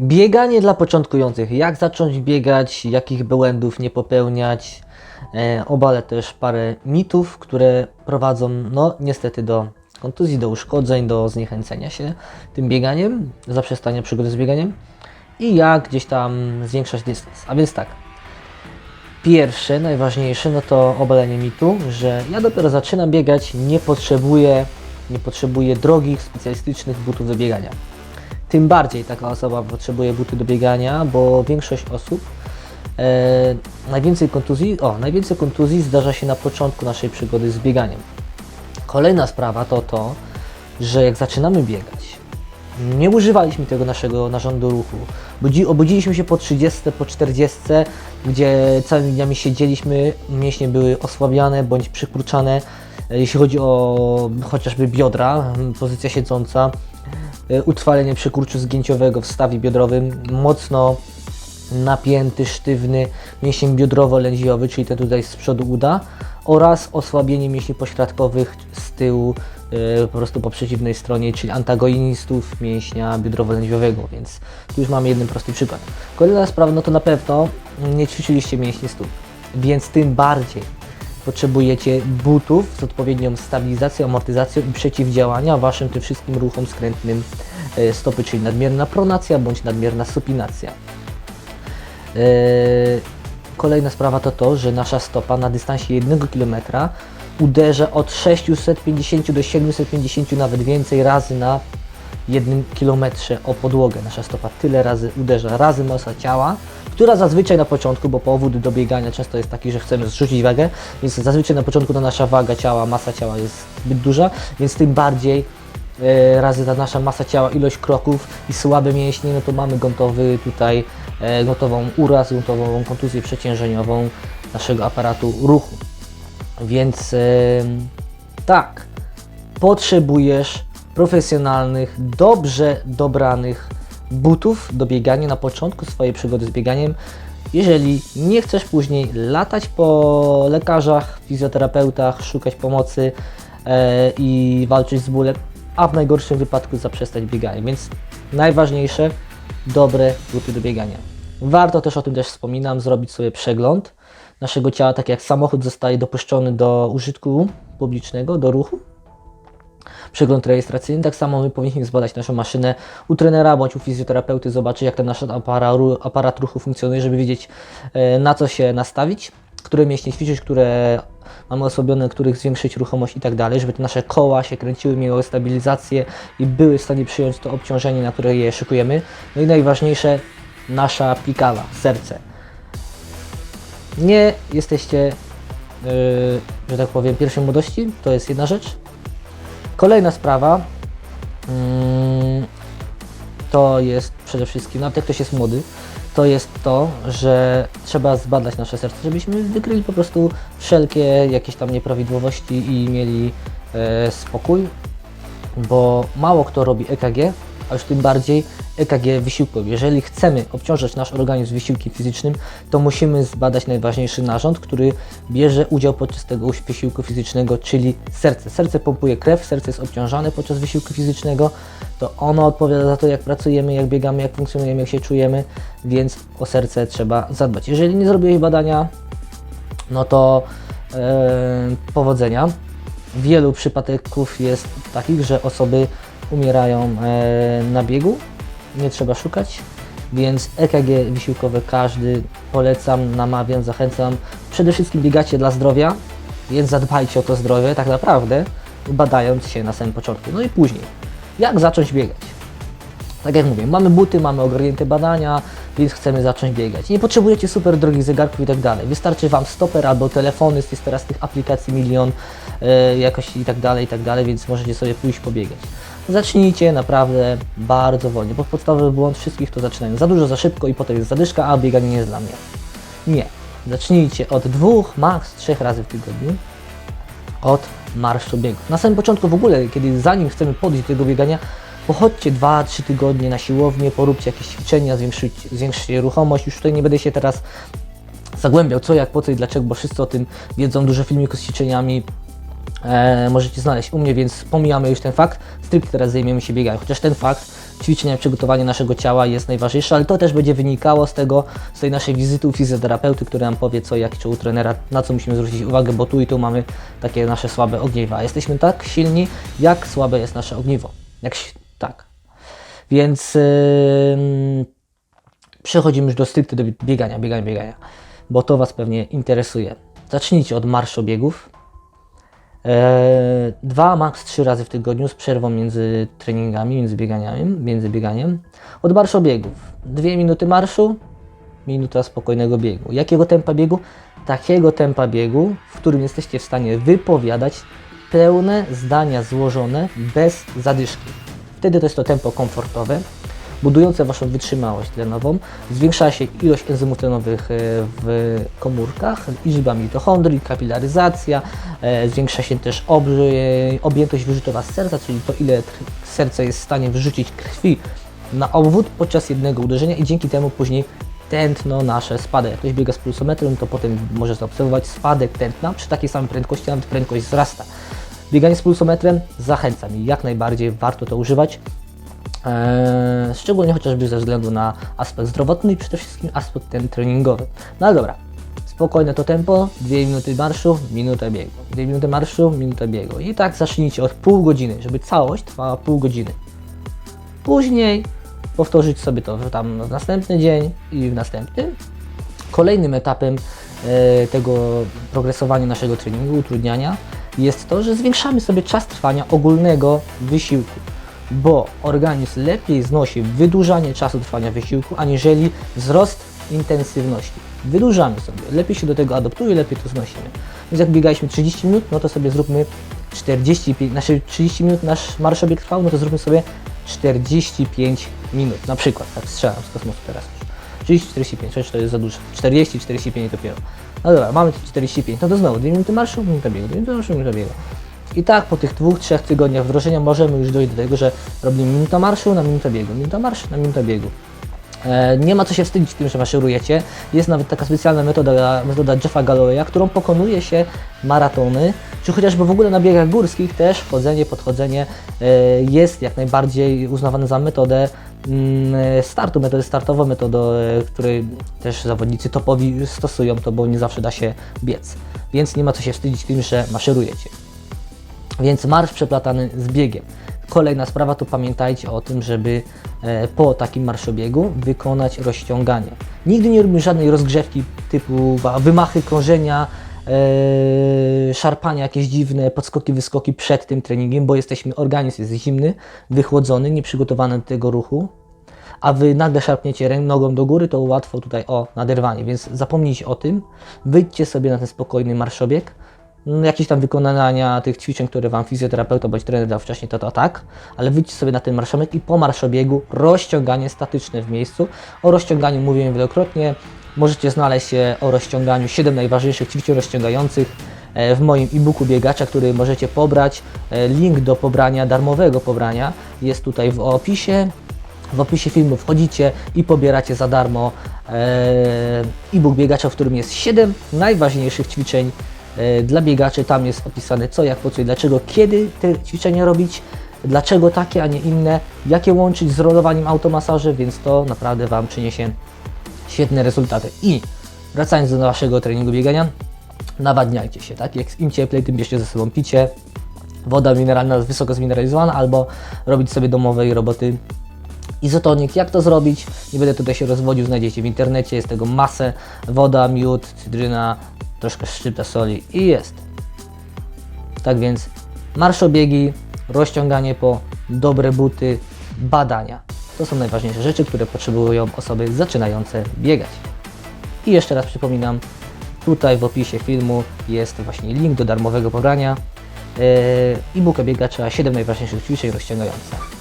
Bieganie dla początkujących. Jak zacząć biegać, jakich błędów nie popełniać. E, obalę też parę mitów, które prowadzą, no niestety, do kontuzji, do uszkodzeń, do zniechęcenia się tym bieganiem, zaprzestania przygody z bieganiem i jak gdzieś tam zwiększać dystans. A więc tak, Pierwsze, najważniejsze, no to obalenie mitu, że ja dopiero zaczynam biegać, nie potrzebuję, nie potrzebuję drogich, specjalistycznych butów do biegania. Tym bardziej taka osoba potrzebuje buty do biegania, bo większość osób e, najwięcej kontuzji, o, najwięcej kontuzji zdarza się na początku naszej przygody z bieganiem. Kolejna sprawa to to, że jak zaczynamy biegać, nie używaliśmy tego naszego narządu ruchu. Budzi, obudziliśmy się po 30, po 40, gdzie całymi dniami siedzieliśmy, mięśnie były osłabiane bądź przykurczane. E, Jeśli chodzi o chociażby biodra, pozycja siedząca, e, utrwalenie przykurczu zgięciowego w stawie biodrowym, mocno napięty, sztywny mięsień biodrowo-lędźwiowy, czyli ten tutaj z przodu uda oraz osłabienie mięśni pośladkowych z tyłu e, po prostu po przeciwnej stronie, czyli antagonistów mięśnia biodrowo-lędźwiowego, więc tu już mamy jeden prosty przykład. Kolejna sprawa, no to na pewno nie ćwiczyliście mięśni stóp, więc tym bardziej potrzebujecie butów z odpowiednią stabilizacją, amortyzacją i przeciwdziałania waszym tym wszystkim ruchom skrętnym e, stopy, czyli nadmierna pronacja bądź nadmierna supinacja. Yy, Kolejna sprawa to to, że nasza stopa na dystansie 1 km uderza od 650 do 750 nawet więcej razy na 1 km o podłogę. Nasza stopa tyle razy uderza, razy masa ciała, która zazwyczaj na początku, bo powód do biegania często jest taki, że chcemy zrzucić wagę, więc zazwyczaj na początku ta nasza waga ciała, masa ciała jest zbyt duża, więc tym bardziej e, razy ta nasza masa ciała, ilość kroków i słabe mięśnie, no to mamy gotowy tutaj e, gotową uraz, gotową kontuzję przeciężeniową naszego aparatu ruchu. Więc e, tak, potrzebujesz profesjonalnych, dobrze dobranych butów do biegania na początku swojej przygody z bieganiem. Jeżeli nie chcesz później latać po lekarzach, fizjoterapeutach, szukać pomocy e, i walczyć z bólem, a w najgorszym wypadku zaprzestać biegania. Więc najważniejsze, dobre buty do biegania. Warto też o tym też wspominam, zrobić sobie przegląd naszego ciała, tak jak samochód zostaje dopuszczony do użytku publicznego, do ruchu, przegląd rejestracyjny. Tak samo my powinniśmy zbadać naszą maszynę u trenera bądź u fizjoterapeuty, zobaczyć jak ten nasz aparat, aparat ruchu funkcjonuje, żeby wiedzieć e, na co się nastawić, które mięśnie ćwiczyć, które mamy osłabione, których zwiększyć ruchomość i tak dalej, żeby te nasze koła się kręciły, miały stabilizację i były w stanie przyjąć to obciążenie, na które je szykujemy. No i najważniejsze, nasza pikawa, serce. Nie jesteście, yy, że tak powiem, pierwszej młodości, to jest jedna rzecz. Kolejna sprawa mm, to jest przede wszystkim, nawet jak ktoś jest młody, to jest to, że trzeba zbadać nasze serce, żebyśmy wykryli po prostu wszelkie jakieś tam nieprawidłowości i mieli e, spokój, bo mało kto robi EKG, a już tym bardziej EKG wysiłkowy. Jeżeli chcemy obciążać nasz organizm wysiłkiem fizycznym, to musimy zbadać najważniejszy narząd, który bierze udział podczas tego wysiłku fizycznego, czyli serce. Serce pompuje krew, serce jest obciążane podczas wysiłku fizycznego, to ono odpowiada za to, jak pracujemy, jak biegamy, jak funkcjonujemy, jak się czujemy, więc o serce trzeba zadbać. Jeżeli nie zrobiłeś badania, no to e, powodzenia. Wielu przypadków jest takich, że osoby umierają e, na biegu, nie trzeba szukać, więc EKG wysiłkowe każdy polecam, namawiam, zachęcam. Przede wszystkim biegacie dla zdrowia, więc zadbajcie o to zdrowie tak naprawdę, badając się na samym początku. No i później, jak zacząć biegać? Tak jak mówię, mamy buty, mamy ogarnięte badania, więc chcemy zacząć biegać. Nie potrzebujecie super drogich zegarków i tak dalej. Wystarczy Wam stoper albo telefony, jest teraz tych aplikacji milion e, jakoś i tak dalej, i tak dalej, więc możecie sobie pójść pobiegać. Zacznijcie naprawdę bardzo wolnie, bo podstawowy błąd wszystkich to zaczynają za dużo, za szybko i potem jest zadyszka, a bieganie nie jest dla mnie. Nie. Zacznijcie od dwóch, maks trzech razy w tygodniu od marszu biegu. Na samym początku w ogóle, kiedy zanim chcemy podejść do tego biegania, pochodźcie 2-3 tygodnie na siłownię, poróbcie jakieś ćwiczenia, zwiększycie, zwiększcie ruchomość. Już tutaj nie będę się teraz zagłębiał co, jak, po co i dlaczego, bo wszyscy o tym wiedzą, dużo filmików z ćwiczeniami e, możecie znaleźć u mnie, więc pomijamy już ten fakt. Stricte teraz zajmiemy się bieganiem. Chociaż ten fakt, ćwiczenia, przygotowanie naszego ciała jest najważniejsze, ale to też będzie wynikało z tego, z tej naszej wizyty u fizjoterapeuty, który nam powie co, jak, czy u trenera, na co musimy zwrócić uwagę, bo tu i tu mamy takie nasze słabe ogniwa. Jesteśmy tak silni, jak słabe jest nasze ogniwo. Jak, tak. Więc yy, przechodzimy już do stricte do biegania, biegania, biegania, bo to Was pewnie interesuje. Zacznijcie od marszobiegów. Eee, dwa, maks trzy razy w tygodniu z przerwą między treningami, między bieganiami, między bieganiem. Od marszobiegów. Dwie minuty marszu, minuta spokojnego biegu. Jakiego tempa biegu? Takiego tempa biegu, w którym jesteście w stanie wypowiadać pełne zdania złożone bez zadyszki. Wtedy to jest to tempo komfortowe, budujące Waszą wytrzymałość tlenową. Zwiększa się ilość enzymów tlenowych e, w komórkach, liczba mitochondrii, kapilaryzacja, e, zwiększa się też objętość wyrzutowa serca, czyli to ile serce jest w stanie wyrzucić krwi na obwód podczas jednego uderzenia i dzięki temu później tętno nasze spada. Jak ktoś biega z pulsometrem, to potem może zaobserwować spadek tętna przy takiej samej prędkości, nawet prędkość wzrasta. Bieganie z pulsometrem zachęcam i jak najbardziej warto to używać. Eee, szczególnie chociażby ze względu na aspekt zdrowotny i przede wszystkim aspekt ten treningowy. No ale dobra, spokojne to tempo, 2 minuty marszu, minuta biegu. 2 minuty marszu, minuta biegu. I tak zacznijcie od pół godziny, żeby całość trwała pół godziny. Później powtórzyć sobie to tam w następny dzień i w następnym. Kolejnym etapem e, tego progresowania naszego treningu, utrudniania jest to, że zwiększamy sobie czas trwania ogólnego wysiłku, bo organizm lepiej znosi wydłużanie czasu trwania wysiłku, aniżeli wzrost intensywności. Wydłużamy sobie, lepiej się do tego adoptuje, lepiej to znosimy. Więc jak biegaliśmy 30 minut, no to sobie zróbmy 45, znaczy 30 minut nasz marszobieg trwał, no to zróbmy sobie 45 minut, na przykład, tak strzelam z kosmosu teraz już. 30, 45, chociaż to jest za dużo. 40, 45 dopiero. No dobra, mamy tu 45, no to znowu 2 minuty marszu, minuta biegu, 2 minuty marszu, minuta biegu. I tak po tych dwóch, trzech tygodniach wdrożenia możemy już dojść do tego, że robimy minuta marszu na minutę biegu, minuta marszu na minutę biegu. E, Nie ma co się wstydzić tym, że maszerujecie. Jest nawet taka specjalna metoda, metoda Jeffa Gallowaya, którą pokonuje się maratony, czy chociażby w ogóle na biegach górskich też wchodzenie, podchodzenie e, jest jak najbardziej uznawane za metodę mm, startu, metodę startową, metodę, e, której też zawodnicy topowi stosują to, bo nie zawsze da się biec. Więc nie ma co się wstydzić tym, że maszerujecie. Więc marsz przeplatany z biegiem. Kolejna sprawa, to pamiętajcie o tym, żeby e, po takim marszobiegu wykonać rozciąganie. Nigdy nie robimy żadnej rozgrzewki typu wymachy krążenia, e, szarpania jakieś dziwne, podskoki, wyskoki przed tym treningiem, bo jesteśmy, organizm jest zimny, wychłodzony, nieprzygotowany do tego ruchu, a wy nagle szarpniecie nogą do góry, to łatwo tutaj o naderwanie, więc zapomnijcie o tym, wyjdźcie sobie na ten spokojny marszobieg, jakieś tam wykonania tych ćwiczeń, które Wam fizjoterapeuta bądź trener dał wcześniej, to to tak, ale wyjdźcie sobie na ten marszobieg i po marszobiegu rozciąganie statyczne w miejscu. O rozciąganiu mówiłem wielokrotnie, możecie znaleźć się o rozciąganiu 7 najważniejszych ćwiczeń rozciągających e, w moim e-booku biegacza, który możecie pobrać. E, Link do pobrania, darmowego pobrania jest tutaj w opisie. W opisie filmu wchodzicie i pobieracie za darmo e, e-book biegacza, w którym jest 7 najważniejszych ćwiczeń dla biegaczy. Tam jest opisane co, jak, po co i dlaczego, kiedy te ćwiczenia robić, dlaczego takie, a nie inne, jakie łączyć z rolowaniem automasaży, więc to naprawdę Wam przyniesie świetne rezultaty. I wracając do naszego treningu biegania, nawadniajcie się, tak? Jak im cieplej, tym bierzcie ze sobą picie, woda mineralna wysoko zmineralizowana, albo robić sobie domowej roboty Izotonik, jak to zrobić? Nie będę tutaj się rozwodził, znajdziecie w internecie, jest tego masę. Woda, miód, cydryna, troszkę szczypta soli i jest. Tak więc marszobiegi, rozciąganie po dobre buty, badania. To są najważniejsze rzeczy, które potrzebują osoby zaczynające biegać. I jeszcze raz przypominam, tutaj w opisie filmu jest właśnie link do darmowego pobrania e-booka biegacza 7 najważniejszych ćwiczeń rozciągających.